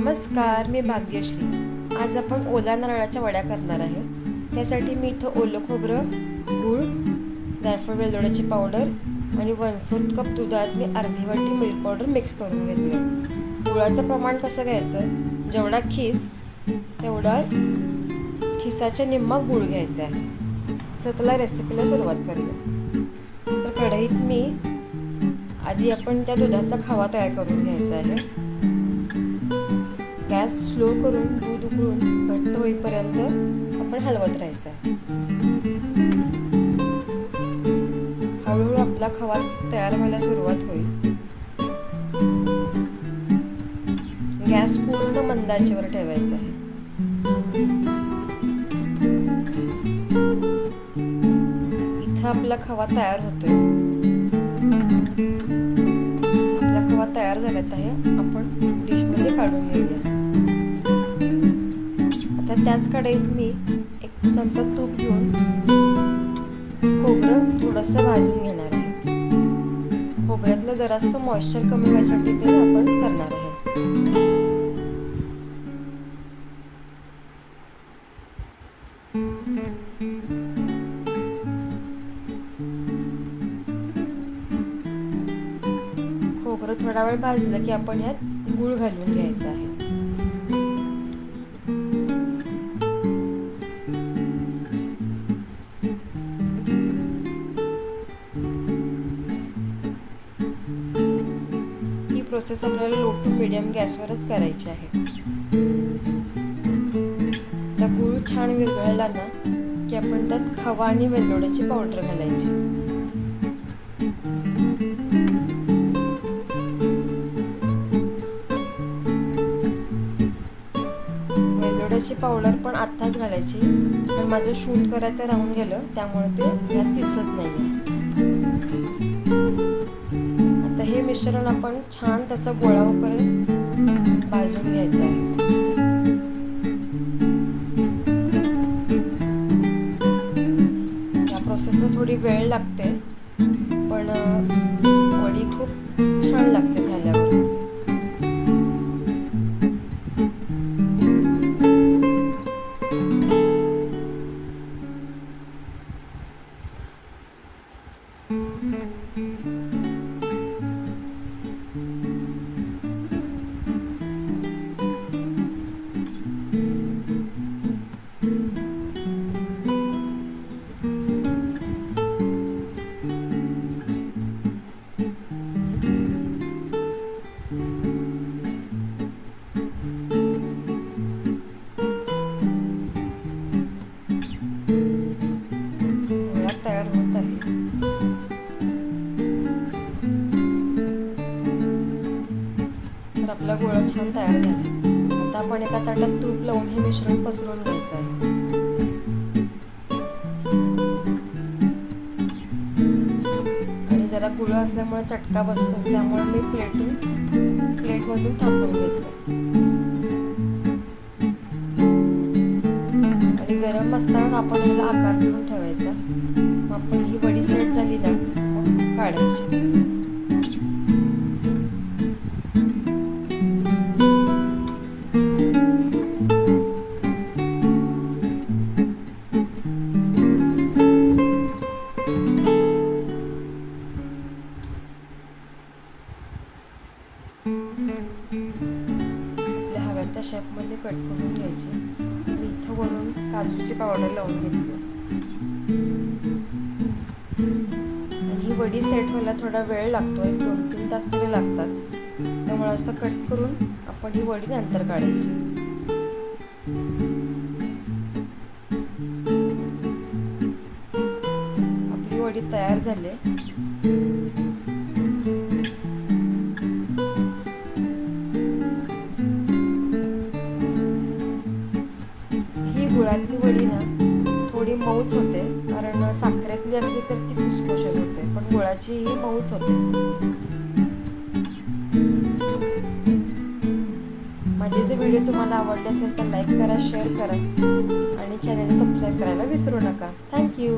नमस्कार मी भाग्यश्री. आज आपण ओला नारळाच्या वड्या करणार आहे. त्यासाठी मी इथं ओलं खोबरं गूळ जायफळ वेलदोड्याची पावडर आणि वन फोर्थ कप दुधात मी अर्धी वाटी मिल्क पावडर मिक्स करून घेतली गुळाचं प्रमाण कसं घ्यायचं? जेवढा खीस तेवढा खिसाच्या निम्मा गूळ घ्यायचा आहे. चला रेसिपीला सुरुवात करूया. तर कढईत मी आधी आपण त्या दुधाचा खवा तयार करून घ्यायचा आहे. गॅस स्लो करून दूध उकळून घट्ट होईपर्यंत आपण हलवत राहायचं. आहे हळूहळू आपला खवा तयार व्हायला सुरुवात होईल. गॅस पूर्ण मंदाचेवर ठेवायचा आहे. इथं आपला खवा तयार होतोय. आपला खवा तयार झाल्यात आहे. आपण डिशमध्ये काढून घेऊया. आता त्याच कढईत मी एक चमचा तूप घेऊन खोबरं थोडंसं भाजून घेणार आहे. खोबऱ्यातलं जरासं मॉइश्चर कमी व्हायसाठी ते आपण करणार आहे. खोबरं थोडा वेळ भाजलं की आपण यात गूळ घालून घ्यायचं आहे. प्रोसेस आपल्याला लो टू मिडियम गॅसवरच करायची आहे. त्या गुळ छान विरघळला ना की आपण त्यात खवा आणि वेलदोड्याची पावडर घालायची. वेलदोड्याची पावडर पण आत्ताच घालायची. पण माझं शूट करायचं राहून गेलं त्यामुळे ते यात दिसत नाही. मिश्रण आपण छान त्याचा गोळा होईपर्यंत भाजून घ्यायचं आहे. या प्रोसेसला थोडी वेळ लागते. आपला गोळा छान तयार झाला. आता आपण एका ताटात तूप लावून हे मिश्रण पसरून घ्यायचं आहे आणि जरा गुळ असल्यामुळे चटका बसतोच त्यामुळे मी प्लेटून प्लेटमधून थांबवून घेतलं आणि गरम असतानाच आपण याला आकार देऊन ठेवायचा. मग आपण ही वडी सेट झाली ना काढायची. आपल्या हव्या त्या शेपमध्ये कट करून घ्यायचे. आणि इथं वरून काजूची पावडर लावून घेतली. आणि ही वडी सेट व्हायला थोडा वेळ लागतो एक दोन तीन तास तरी लागतात. त्यामुळे असं कट करून आपण ही वडी नंतर काढायची. आपली वडी तयार झाली. गुळातली वडी ना थोडी मऊच होते. कारण साखरेतली असली तर ती खुसखुशीत होते. पण गुळाची ही मऊच होते. माझे जे व्हिडिओ तुम्हाला आवडले असेल तर लाईक करा शेअर करा. आणि चॅनल सबस्क्राईब करायला विसरू नका. थँक्यू